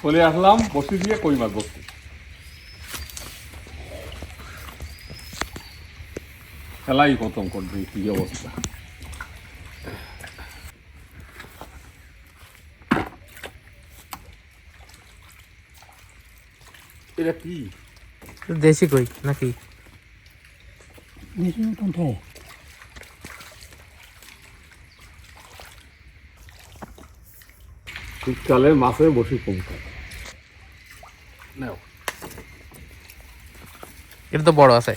চলে আসলাম বসি দিয়ে কই মাছ বসতে খেলাই খতম করবে কি অবস্থা। এটা কি? দেশি কই নাকি? দেশি কোনটায় শীতকালে মাছে বসি কম খায়। নাও। এটা তো বড় আছে।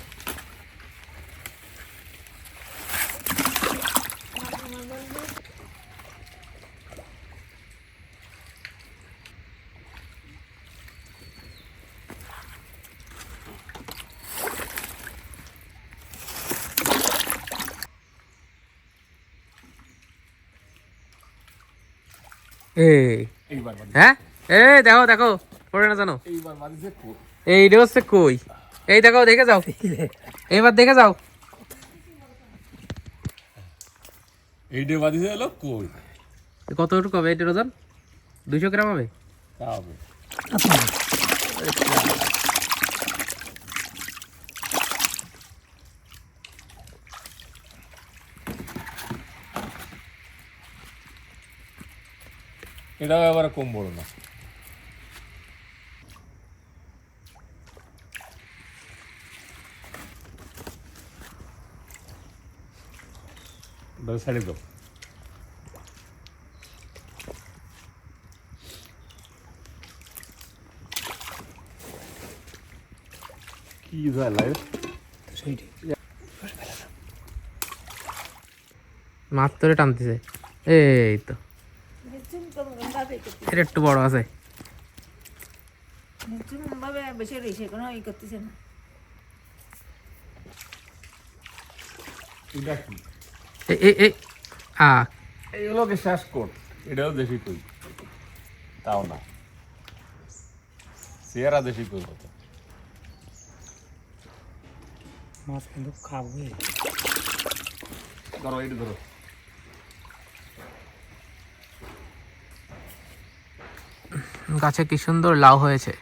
এই। এইবার বাড়ি হ্যাঁ? এই দেখো দেখো। পড়ে না জানো? এইটা হচ্ছে কই? এই দেখো দেখে যাও। এইবার দেখে যাও। এইটা বাড়িতে এলো কই? কতটুকু হবে? এটার ওজন দুইশো গ্রাম হবে? হবে। এটাও আবার কম বড় না। সাইডে দাও কি ঝালা সেইটি মাছ ধরে টানতেছে এই তো এটা একটু বড় আছে ভাবে বেশি রয়েছে কোনো ই করতেছে না এটা কি এই আ। এই হলো শেষ কোট এটাও দেশি কই? তাও না। চেয়ারা দেশি কই কত মাছ কিন্তু খাবে ধরো এটা ধরো। গাছে কি সুন্দর লাউ হয়েছে।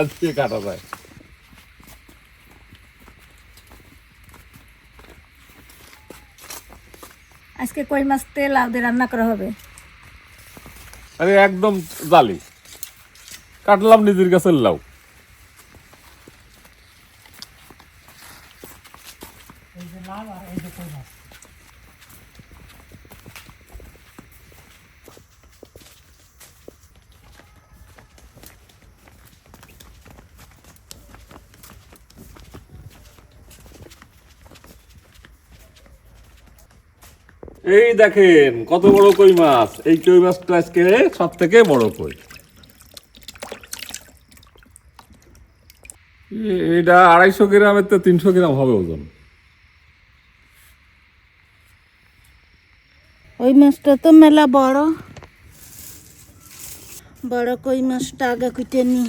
আজকে কাটা যায়। আজকে কই মাছ তেল লাউ দিয়ে রান্না করা হবে? আরে একদম জালি। কাটলাম নিজের কাছে লাউ এই যে লাল আর এই যে কই মাছ? এই দেখেন, কত বড় কই মাছ? এই কই মাছটা আজকে সব থেকে বড় কই? এটা আড়াইশো গ্রামের তো তিনশো গ্রাম হবে ওজন। ওই মাছটা তো মেলা বড়। বড় কই মাছটা আগে কুটে নি।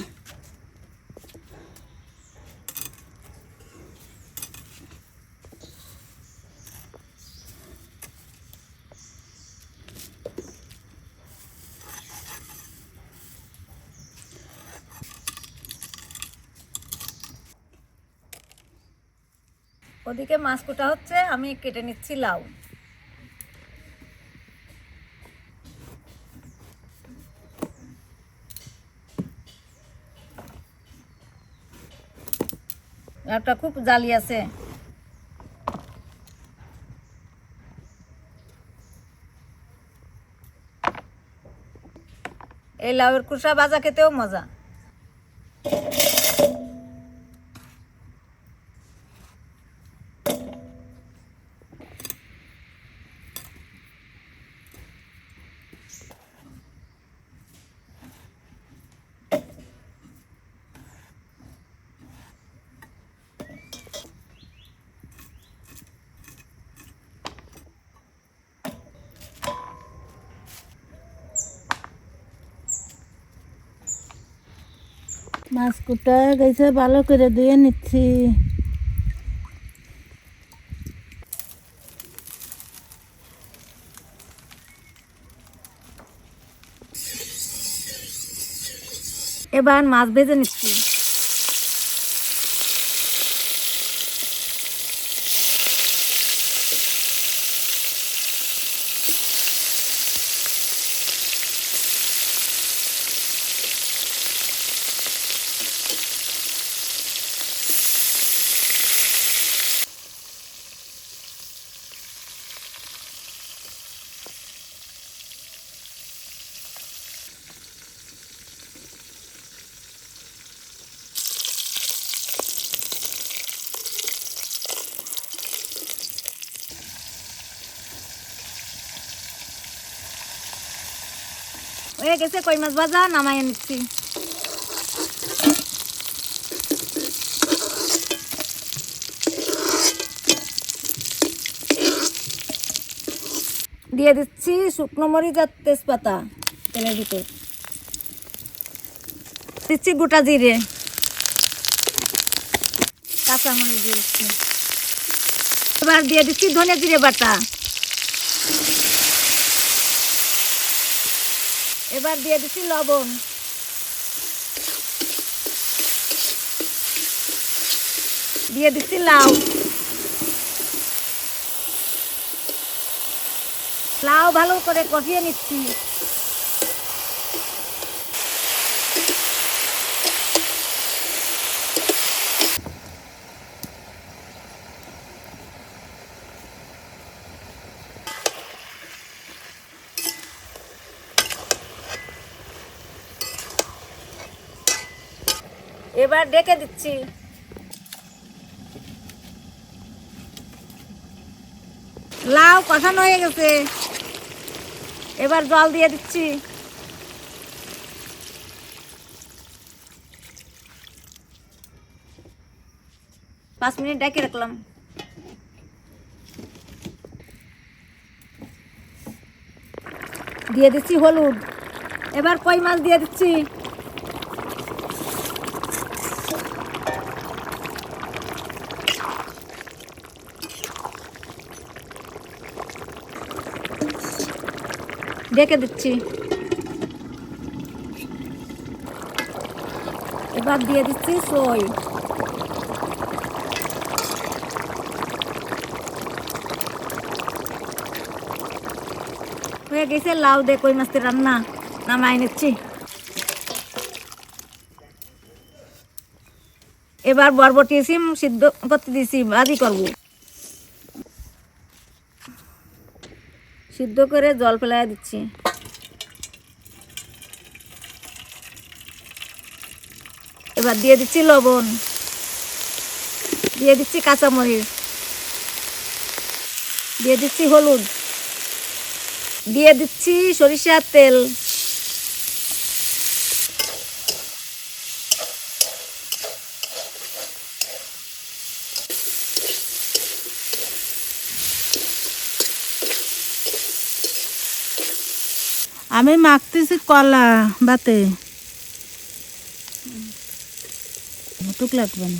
ওদিকে মাছ কোটা হচ্ছে, আমি কেটে নিচ্ছি লাউ। লাউটা খুব জালি আছে। এই লাউয়ের কুসা ভাজা খেতেও মজা। মাছ কুটা গেছে ভালো করে ধুয়ে নিচ্ছি। এবার মাছ ভেজে নিচ্ছি। হয়ে গেছে, কই মাছ ভাজা, নামাই নিচ্ছি দিয়ে দিচ্ছি শুকনো মরিচ আর তেজপাতা তেলের ভিতর। দিচ্ছি গোটা জিরে। কাঁচা মরিচ দিয়ে দিচ্ছি এবার দিয়ে দিচ্ছি ধনে জিরে বাটা। এবার দিয়ে দিচ্ছি লবণ। দিয়ে দিচ্ছি লাউ। লাউ ভালো করে কষিয়ে নিচ্ছি। এবার ডেকে দিচ্ছি। লাউ কষানো হয়ে গেছে। এবার জল দিয়ে দিচ্ছি। পাঁচ মিনিট ডেকে রাখলাম। দিয়ে দিচ্ছি হলুদ। এবার কই মাছ দিয়ে দিচ্ছি? ডেকে দিচ্ছি। এবার দিয়ে দিচ্ছি সই। হয়ে গেছে লাউ দে কই মাছের রান্না। নামাই নিচ্ছি। এবার বরবটি সিম সিদ্ধ করতে দিছি ভাজি করব। সিদ্ধ করে জল ফেলাই দিচ্ছি। এবার দিয়ে দিচ্ছি লবণ। দিয়ে দিচ্ছি কাঁচামরিচ। দিয়ে দিচ্ছি হলুদ। দিয়ে দিচ্ছি সরিষার তেল। আমি মাখতেছি কলা বাতে। টুক লাগবে না।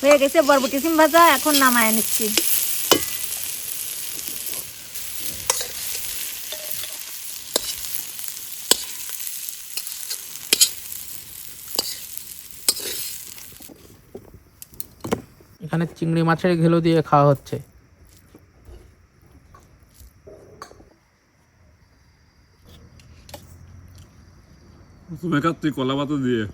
হয়ে গেছে বরবটি সিম ভাজা, এখন নামায় নিচ্ছি। এখানে চিংড়ি মাছের ঘেলো দিয়ে খাওয়া হচ্ছে। তুমি কাত্তি কলা পাতা দিয়ে।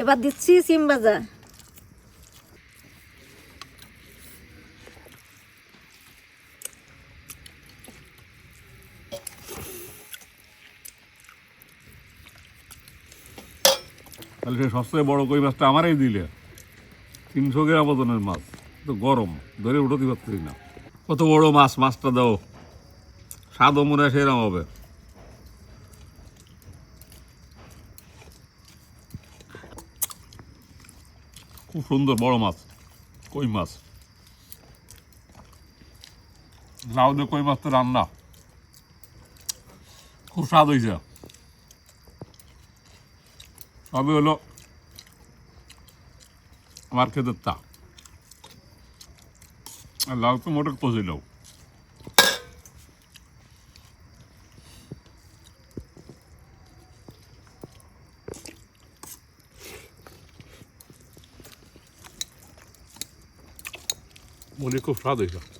এবার দিচ্ছি সিম ভাজা। তাহলে সে সবচেয়ে বড় কই মাছটা আমারই দিলে। তিনশো গ্রাম ওজনের মাছ, তো গরম, ধরে উঠতে পারছি না। কত বড় মাছ, মাছটা দাও। স্বাদও মনে হয় সেরকম হবে। খুব সুন্দর বড় মাছ, কই মাছ? লাউ দিয়ে কই মাছ তো রান্না। খুব স্বাদ হয়েছে সবই হলো আমার খেতে তা লাউ তো মোটর পছিল মনে খুব স্বাদ হয়েছে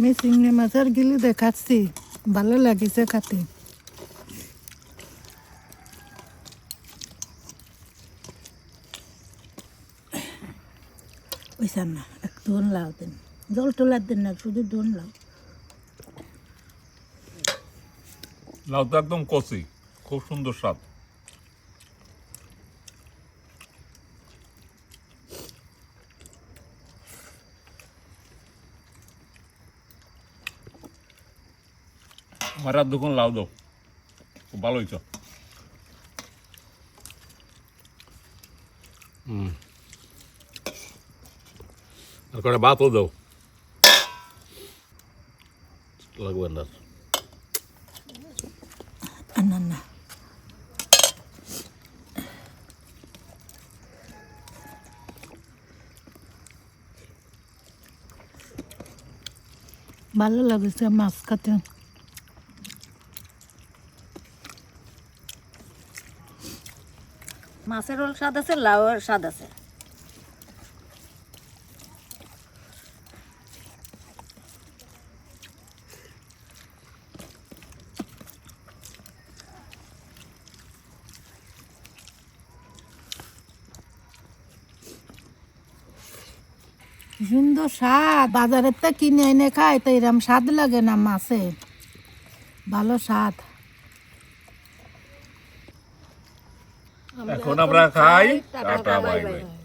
আমি চিংড়ি মাছের গিলি দেখাচ্ছি। ভালো লাগিছে খাতে। ওইসান না, এক ধন লাও দেন। জল তোলার দেন না, শুধু ধন লাউ তো একদম কচি, খুব সুন্দর স্বাদ। আমার আর দুখন লাউ দাও খুব ভালো হয়েছ হুম আর করে ভাতও দাও লাগবে না না না ভালো লাগছে মাছ খাতে মাছের স্বাদ আছে, লাউয়ের স্বাদ আছে। সুন্দর স্বাদ বাজারের তো কিনে এনে খায়, তো এরম স্বাদ লাগে না মাছে ভালো স্বাদ। এখন আমরা খাই টাটা বাই বাই।